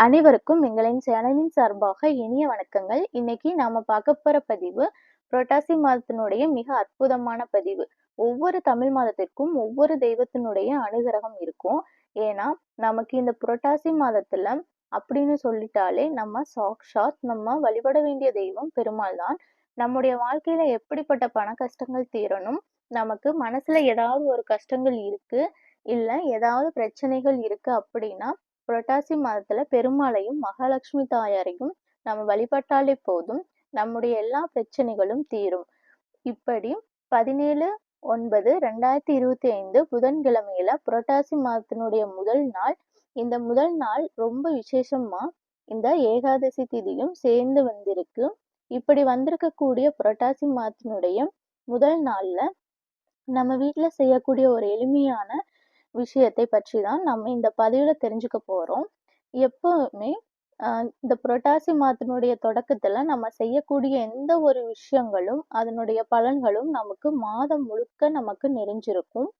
அனைவருக்கும் எங்களின் சேனலின் சார்பாக இனிய வணக்கங்கள். இன்னைக்கு நாம பார்க்க போற பதிவு புரட்டாசி மாதத்தினுடைய மிக அற்புதமான பதிவு. ஒவ்வொரு தமிழ் மாதத்திற்கும் ஒவ்வொரு தெய்வத்தினுடைய அனுகிரகம் இருக்கும். ஏன்னா நமக்கு இந்த புரட்டாசி மாதத்துல அப்படின்னு சொல்லிட்டாலே நம்ம சாக்ஷாத் நம்ம வழிபட வேண்டிய தெய்வம் பெருமாள் தான். நம்முடைய வாழ்க்கையில எப்படிப்பட்ட பண கஷ்டங்கள் தீரணும்? நமக்கு மனசுல ஏதாவது ஒரு கஷ்டங்கள் இருக்கு? இல்ல ஏதாவது பிரச்சனைகள் இருக்கு அப்படின்னா புரட்டாசி மாதத்துல பெருமாளையும் மகாலட்சுமி தாயாரையும் நம்ம வழிபட்டாலே போதும். நம்முடைய எல்லா பிரச்சனைகளும் தீரும். இப்படி பதினேழு ஒன்பது ரெண்டாயிரத்தி இருபத்தி ஐந்து புதன்கிழமையில புரட்டாசி மாதத்தினுடைய முதல் நாள். இந்த முதல் நாள் ரொம்ப விசேஷமா இந்த ஏகாதசி திதியும் சேர்ந்து வந்திருக்கு. இப்படி வந்திருக்கக்கூடிய புரட்டாசி மாதத்தினுடைய முதல் நாள்ல நம்ம வீட்டுல செய்யக்கூடிய ஒரு எளிமையான விஷயத்தை பற்றி தான் நம்ம இந்த பதிவுல தெரிஞ்சுக்க போறோம். எப்போவுமே ஆஹ் இந்த புரட்டாசி மாதத்தினுடைய தொடக்கத்துல நம்ம செய்யக்கூடிய எந்த ஒரு விஷயங்களும் அதனுடைய பலன்களும் நமக்கு மாதம் முழுக்க நமக்கு நிறைஞ்சிருக்கும்.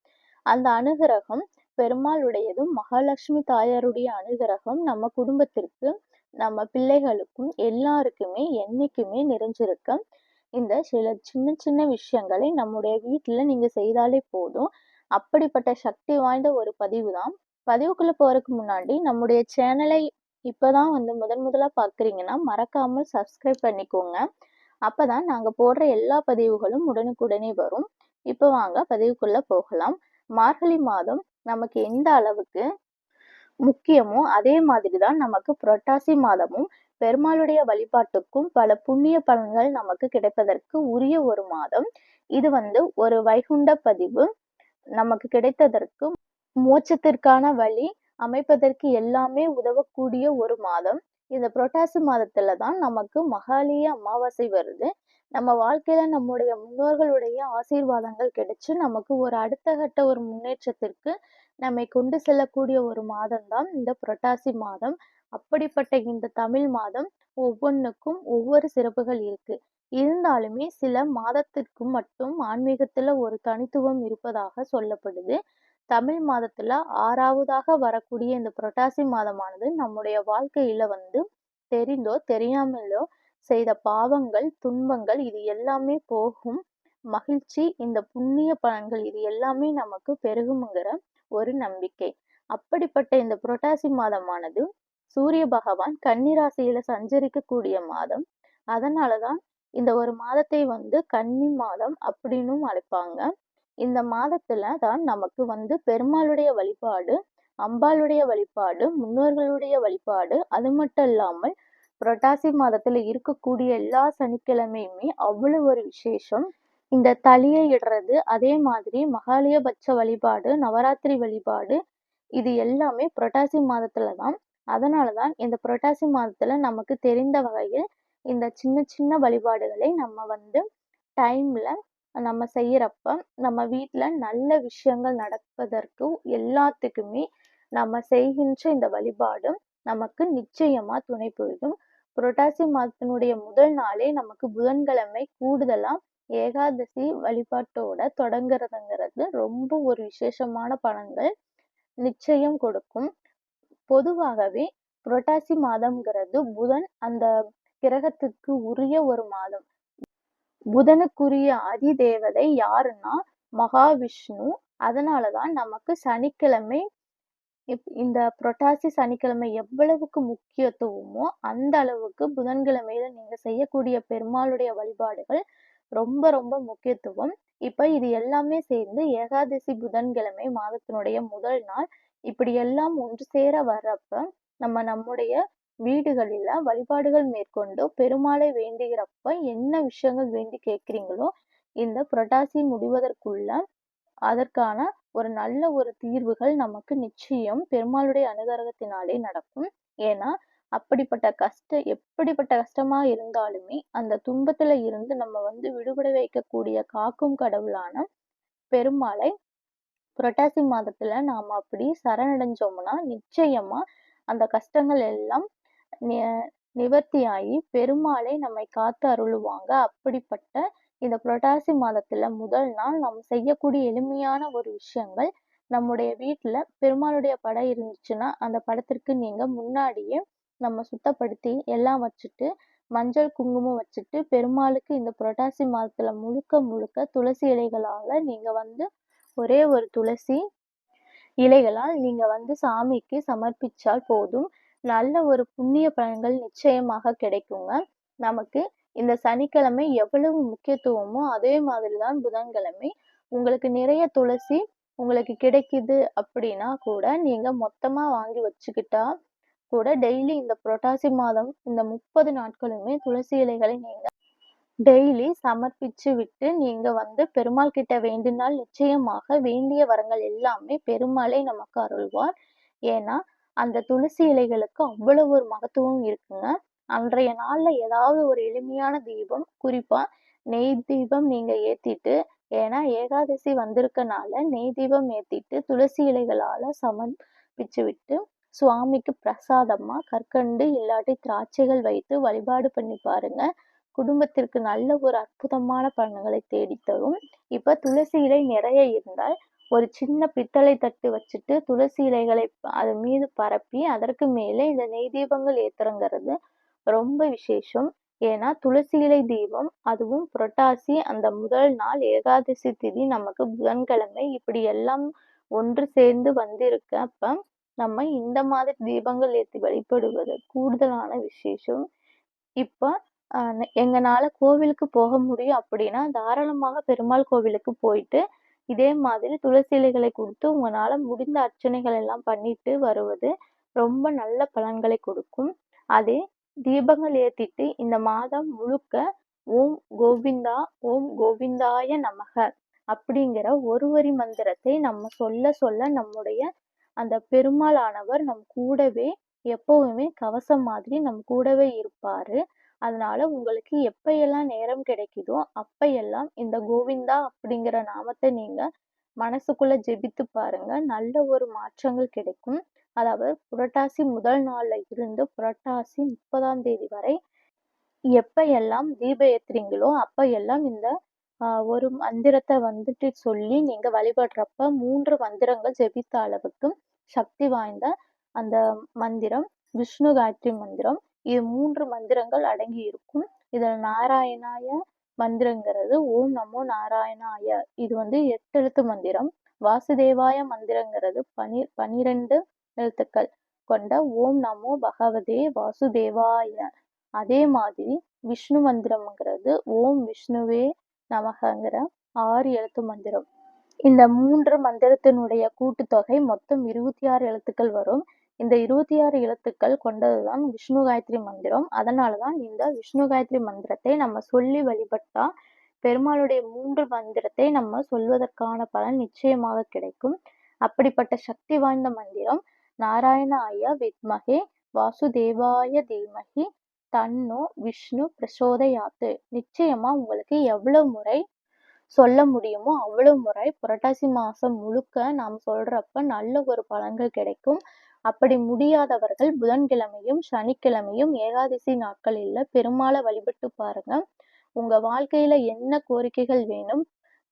அந்த அனுகிரகம் பெருமாளுடையதும் மகாலட்சுமி தாயாருடைய அனுகிரகம் நம்ம குடும்பத்திற்கு நம்ம பிள்ளைகளுக்கும் எல்லாருக்குமே என்னைக்குமே நிறைஞ்சிருக்க. இந்த சில சின்ன சின்ன விஷயங்களை நம்முடைய வீட்டுல நீங்க செய்தாலே போதும். அப்படிப்பட்ட சக்தி வாய்ந்த ஒரு பதிவு தான் பதிவுக்குள்ள போறதுக்கு முன்னாடி நம்முடைய சேனலை இப்பதான் வந்து முதன் முதலா பாக்குறீங்கன்னா மறக்காமல் சப்ஸ்கிரைப் பண்ணிக்கோங்க. அப்பதான் நாங்க போடுற எல்லா பதிவுகளும் உடனுக்குடனே வரும். இப்போ வாங்க பதிவுக்குள்ள போகலாம். மார்கழி மாதம் நமக்கு எந்த அளவுக்கு முக்கியமோ அதே மாதிரிதான் நமக்கு புரட்டாசி மாதமும் பெருமாளுடைய வழிபாட்டுக்கும் பல புண்ணிய பலன்கள் நமக்கு கிடைப்பதற்கு உரிய ஒரு மாதம். இது வந்து ஒரு வைகுண்ட பதிவு. நமக்கு கிடைத்ததற்கு மோட்சத்திற்கான வழி அமைப்பதற்கு எல்லாமே உதவக்கூடிய ஒரு மாதம். இந்த புரட்டாசி மாதத்துல தான் நமக்கு மகாலிய அமாவாசை வருது. நம்ம வாழ்க்கையில நம்முடைய முன்னோர்களுடைய ஆசீர்வாதங்கள் கிடைச்சு நமக்கு ஒரு அடுத்த கட்ட ஒரு முன்னேற்றத்திற்கு நம்மை கொண்டு செல்லக்கூடிய ஒரு மாதம் தான் இந்த புரட்டாசி மாதம். அப்படிப்பட்ட இந்த தமிழ் மாதம் ஒவ்வொன்றுக்கும் ஒவ்வொரு சிறப்புகள் இருக்கு. இருந்தாலுமே சில மாதத்திற்கு மட்டும் ஆன்மீகத்துல ஒரு தனித்துவம் இருப்பதாக சொல்லப்படுது. தமிழ் மாதத்துல ஆறாவதாக வரக்கூடிய இந்த புரட்டாசி மாதமானது நம்முடைய வாழ்க்கையில வந்து தெரிந்தோ தெரியாமலோ செய்த பாவங்கள் துன்பங்கள் இது எல்லாமே போகும். மகிழ்ச்சி இந்த புண்ணிய பலன்கள் இது எல்லாமே நமக்கு பெருகுங்கிற ஒரு நம்பிக்கை. அப்படிப்பட்ட இந்த புரட்டாசி மாதமானது சூரிய பகவான் கன்னிராசியில சஞ்சரிக்கக்கூடிய மாதம். அதனாலதான் இந்த ஒரு மாதத்தை வந்து கன்னி மாதம் அப்படின்னும் அழைப்பாங்க. இந்த மாதத்துல தான் நமக்கு வந்து பெருமாளுடைய வழிபாடு அம்பாளுடைய வழிபாடு முன்னோர்களுடைய வழிபாடு அது மட்டும் இல்லாமல் புரட்டாசி மாதத்துல இருக்கக்கூடிய எல்லா சனிக்கிழமையுமே அவ்வளவு ஒரு விசேஷம். இந்த தளியை இடுறது அதே மாதிரி மகாலயபட்ச வழிபாடு நவராத்திரி வழிபாடு இது எல்லாமே புரட்டாசி மாதத்துல தான் அதனாலதான் இந்த புரட்டாசி மாதத்தில் நமக்கு தெரிந்த வகையில் இந்த சின்ன சின்ன வழிபாடுகளை நம்ம வந்து டைமில் நம்ம செய்கிறப்ப நம்ம வீட்டில் நல்ல விஷயங்கள் நடப்பதற்கு எல்லாத்துக்குமே நம்ம செய்கின்ற இந்த வழிபாடு நமக்கு நிச்சயமாக துணை புரியும். புரட்டாசி மாதத்தினுடைய முதல் நாளே நமக்கு புதன்கிழமை கூடுதலாக ஏகாதசி வழிபாட்டோட தொடங்குறதுங்கிறது ரொம்ப ஒரு விசேஷமான பலன்கள் நிச்சயம் கொடுக்கும். பொதுவாகவே புரட்டாசி மாதம்ங்கிறது புதன் அந்த கிரகத்துக்கு உரிய ஒரு மாதம். புதனுக்குரிய அதி தேவதை யாருன்னா மகாவிஷ்ணு. அதனாலதான் நமக்கு சனிக்கிழமை இந்த புரட்டாசி சனிக்கிழமை எவ்வளவுக்கு முக்கியத்துவமோ அந்த அளவுக்கு புதன்கிழமையில நீங்க செய்யக்கூடிய பெருமாளுடைய வழிபாடுகள் ரொம்ப ரொம்ப முக்கியத்துவம். இப்ப இது எல்லாமே சேர்ந்து ஏகாதசி புதன்கிழமை மாதத்தினுடைய முதல் நாள். இப்படி எல்லாம் ஒன்று சேர வர்றப்ப நம்ம நம்முடைய வீடுகளில் வழிபாடுகள் மேற்கொண்டு பெருமாளை வேண்டுகிறப்ப என்ன விஷயங்கள் வேண்டி கேட்குறீங்களோ இந்த புரட்டாசி முடிவதற்குள்ள அதற்கான ஒரு நல்ல ஒரு தீர்வுகள் நமக்கு நிச்சயம் பெருமாளுடைய அனுகிரகத்தினாலே நடக்கும். ஏன்னா அப்படிப்பட்ட கஷ்ட எப்படிப்பட்ட கஷ்டமா இருந்தாலுமே அந்த துன்பத்துல இருந்து நம்ம வந்து விடுபட வைக்கக்கூடிய காக்கும் கடவுளான பெருமாளை புரட்டாசி மாதத்துல நாம அப்படி சரணடைஞ்சோம்னா நிச்சயமா அந்த கஷ்டங்கள் எல்லாம் நிவர்த்தியாகி பெருமாளை நம்மை காத்து அருளுவாங்க. அப்படிப்பட்ட இந்த புரட்டாசி மாதத்துல முதல் நாள் நாம் செய்யக்கூடிய எளிமையான ஒரு விஷயங்கள் நம்முடைய வீட்டுல பெருமாளுடைய படம் இருந்துச்சுன்னா அந்த படத்திற்கு நீங்க முன்னாடியே நம்ம சுத்தப்படுத்தி எல்லாம் வச்சுட்டு மஞ்சள் குங்குமம் வச்சுட்டு பெருமாளுக்கு இந்த புரட்டாசி மாதத்துல முழுக்க முழுக்க துளசி இலைகளால நீங்க வந்து ஒரே ஒரு துளசி இலைகளால் நீங்க வந்து சாமிக்கு சமர்ப்பிச்சால் போதும். நல்ல ஒரு புண்ணிய பலன்கள் நிச்சயமாக கிடைக்குங்க. நமக்கு இந்த சனிக்கிழமை எவ்வளவு முக்கியத்துவமோ அதே மாதிரிதான் புதன்கிழமை. உங்களுக்கு நிறைய துளசி உங்களுக்கு கிடைக்குது அப்படின்னா கூட நீங்க மொத்தமா வாங்கி வச்சுக்கிட்டா கூட டெய்லி இந்த புரட்டாசி மாதம் இந்த முப்பது நாட்களுமே துளசி இலைகளை நீங்க டெய்லி சமர்ப்பிச்சு விட்டு நீங்க வந்து பெருமாள் கிட்ட வேண்டினால் நிச்சயமாக வேண்டிய வரங்கள் எல்லாமே பெருமாளே நமக்கு அருள்வார். ஏன்னா அந்த துளசி இலைகளுக்கு அவ்வளவு ஒரு மகத்துவம் இருக்குங்க. அன்றைய நாள்ல ஏதாவது ஒரு எளிமையான தீபம் குறிப்பா நெய் தீபம் நீங்க ஏத்திட்டு ஏன்னா ஏகாதசி வந்திருக்கனால நெய் தீபம் ஏத்திட்டு துளசி இலைகளால சமர்ப்பிச்சு விட்டு சுவாமிக்கு பிரசாதமா கற்கண்டு இல்லாட்டி திராட்சைகள் வைத்து வழிபாடு பண்ணி பாருங்க. குடும்பத்திற்கு நல்ல ஒரு அற்புதமான பலன்களை தேடித்தரும். இப்ப துளசி இலை நிறைய இருந்தால் ஒரு சின்ன பித்தளை தட்டு வச்சுட்டு துளசி இலைகளை அது மீது பரப்பி அதற்கு மேலே இந்த நெய் தீபங்கள் ஏத்துறங்கிறது ரொம்ப விசேஷம். ஏன்னா துளசி இலை தீபம் அதுவும் புரட்டாசி அந்த முதல் நாள் ஏகாதசி திதி நமக்கு புதன்கிழமை. இப்படி எல்லாம் ஒன்று சேர்ந்து வந்திருக்க அப்ப நம்ம இந்த மாதிரி தீபங்கள் ஏற்றி வழிபடுவது கூடுதலான விசேஷம். இப்போ எங்களால் கோவிலுக்கு போக முடியும் அப்படின்னா தாராளமாக பெருமாள் கோவிலுக்கு போயிட்டு இதே மாதிரி துளசி இலைகளை கொடுத்து உங்களால முடிந்த அர்ச்சனைகள் எல்லாம் பண்ணிட்டு வருவது ரொம்ப நல்ல பலன்களை கொடுக்கும். அதே தீபங்கள் ஏத்திட்டு இந்த மாதம் முழுக்க ஓம் கோவிந்தா ஓம் கோவிந்தாய நமக அப்படிங்கிற ஒரு வரி மந்திரத்தை நம்ம சொல்ல சொல்ல நம்முடைய அந்த பெருமாளானவர் நம் கூடவே எப்பவுமே கவசம் மாதிரி நம் கூடவே இருப்பாரு. அதனால உங்களுக்கு எப்பயெல்லாம் நேரம் கிடைக்குதோ அப்பையெல்லாம் இந்த கோவிந்தா அப்படிங்கிற நாமத்தை நீங்க மனசுக்குள்ள ஜெபித்து பாருங்க. நல்ல ஒரு மாற்றங்கள் கிடைக்கும். அதாவது புரட்டாசி முதல் நாள்ல இருந்து புரட்டாசி முப்பதாம் தேதி வரை எப்ப எல்லாம் தீப ஏத்துறீங்களோ அப்ப எல்லாம் இந்த ஒரு மந்திரத்தை வந்துட்டு சொல்லி நீங்க வழிபடுறப்ப மூன்று மந்திரங்கள் ஜெபித்த அளவுக்கு சக்தி வாய்ந்த அந்த மந்திரம் விஷ்ணு காயத்ரி மந்திரம் இது மூன்று மந்திரங்கள் அடங்கி இருக்கும். இதுல நாராயணாய மந்திரங்கிறது ஓம் நமோ நாராயணாய. இது வந்து எட்டு எழுத்து மந்திரம். வாசுதேவாய மந்திரங்கிறது பனி பனிரெண்டு எழுத்துக்கள் கொண்ட ஓம் நமோ பகவதே வாசுதேவாய. அதே மாதிரி விஷ்ணு மந்திரம்ங்கிறது ஓம் விஷ்ணுவே நமகங்கிற ஆறு எழுத்து மந்திரம். இந்த மூன்று மந்திரத்தினுடைய கூட்டுத்தொகை மொத்தம் இருபத்தி ஆறு எழுத்துக்கள் வரும். இந்த இருபத்தி ஆறு எழுத்துக்கள் கொண்டதுதான் விஷ்ணு காயத்ரி மந்திரம். அதனாலதான் இந்த விஷ்ணு காயத்ரி மந்திரத்தை நம்ம சொல்லி வழிபட்டா பெருமாளுடைய மூன்று மந்திரத்தை நம்ம சொல்வதற்கான பலன் நிச்சயமாக கிடைக்கும். அப்படிப்பட்ட சக்தி வாய்ந்த மந்திரம் நாராயணாய வித்மகே வாசுதேவாய தீமகி தன்னோ விஷ்ணு பிரசோதயாத்து. நிச்சயமா உங்களுக்கு எவ்வளவு முறை சொல்ல முடியுமோ அவ்வளவு முறை புரட்டாசி மாசம் முழுக்க நாம் சொல்றப்ப நல்ல ஒரு பலன்கள் கிடைக்கும். அப்படி முடியாதவர்கள் புதன்கிழமையும் சனிக்கிழமையும் ஏகாதசி நாட்களில் பெருமாளை வழிபட்டு பாருங்க. உங்க வாழ்க்கையில என்ன கோரிக்கைகள் வேணும்?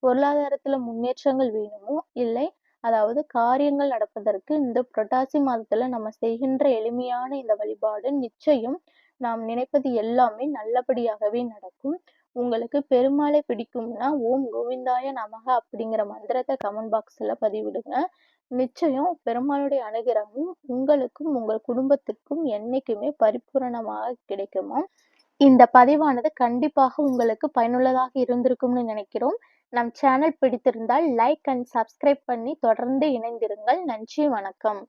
பொருளாதாரத்துல முன்னேற்றங்கள் வேணுமோ? இல்லை அதாவது காரியங்கள் நடப்பதற்கு இந்த புரட்டாசி மாதத்துல நம்ம செய்கின்ற எளிமையான இந்த வழிபாடு நிச்சயம் நாம் நினைப்பது எல்லாமே நல்லபடியாகவே நடக்கும். உங்களுக்கு பெருமாளை பிடிக்கும்னா ஓம் கோவிந்தாய நமக அப்படிங்கிற மந்திரத்தை கமெண்ட் பாக்ஸ்ல பதிவிடுங்க. நிச்சயம் பெருமாளுடைய அனுகிரகம் உங்களுக்கும் உங்கள் குடும்பத்திற்கும் என்னைக்குமே பரிபூரணமாக கிடைக்குமா? இந்த பதிவானது கண்டிப்பாக உங்களுக்கு பயனுள்ளதாக இருந்திருக்கும்னு நினைக்கிறோம். நம் சேனல் பிடித்திருந்தால் லைக் அண்ட் சப்ஸ்கிரைப் பண்ணி தொடர்ந்து இணைந்திருங்கள். நன்றி வணக்கம்.